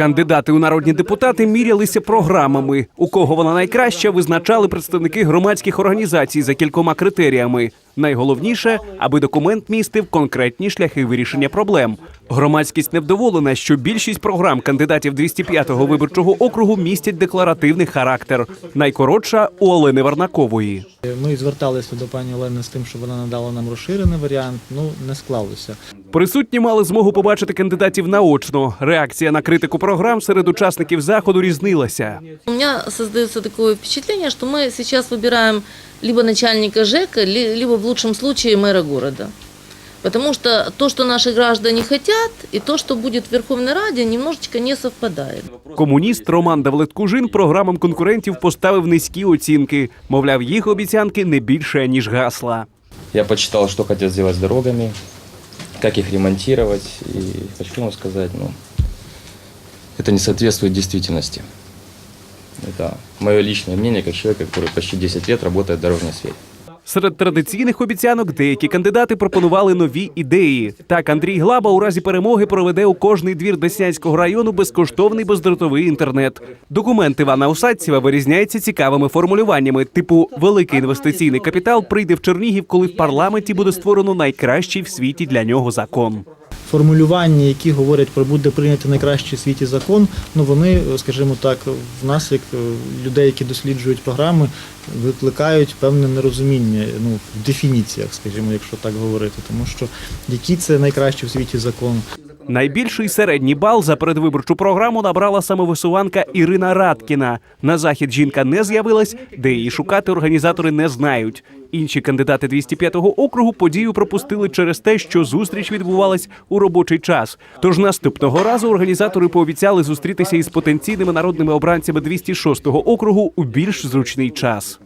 Кандидати у народні депутати мірялися програмами. У кого вона найкраща, визначали представники громадських організацій за кількома критеріями. Найголовніше, аби документ містив конкретні шляхи вирішення проблем. Громадськість невдоволена, що більшість програм кандидатів 205-го виборчого округу містять декларативний характер. Найкоротша у Олени Варнакової. Ми зверталися до пані Олени з тим, щоб вона надала нам розширений варіант. Ну не склалося. Присутні мали змогу побачити кандидатів наочно. Реакція на критику програм серед учасників заходу різнилася. У меня создается такое впечатление, что мы сейчас выбираем либо начальника ЖЭКа, ли- либо в лучшем случае мэра города. Потому что то, что наши граждане хотят, и то, что будет в Верховной Раде, немножечко не совпадает. Комуніст Роман Давлеткужин програмам конкурентів поставив низькі оцінки. Мовляв, їх обіцянки не більше ніж гасла. Я почитал, что хотят сделать с дорогами, Как их ремонтировать. И хочу вам сказать, ну, это не соответствует действительности. Это мое личное мнение, как человека, который почти 10 лет работает в дорожной сфере. Серед традиційних обіцянок деякі кандидати пропонували нові ідеї. Так, Андрій Глаба у разі перемоги проведе у кожний двір Деснянського району безкоштовний бездротовий інтернет. Документ Івана Усадцєва вирізняється цікавими формулюваннями, типу великий інвестиційний капітал прийде в Чернігів, коли в парламенті буде створено найкращий в світі для нього закон. Формулювання, які говорять про буде прийняти найкращий в світі закон, ну вони, скажімо так, в нас, як е, людей, які досліджують програми, викликають певне нерозуміння ну, в дефініціях, скажімо, якщо так говорити, тому що який це найкращий в світі закон. Найбільший середній бал за передвиборчу програму набрала самовисуванка Ірина Радкіна. На захід жінка не з'явилась, де її шукати організатори не знають. Інші кандидати 205-го округу подію пропустили через те, що зустріч відбувалась у робочий час. Тож наступного разу організатори пообіцяли зустрітися із потенційними народними обранцями 206-го округу у більш зручний час.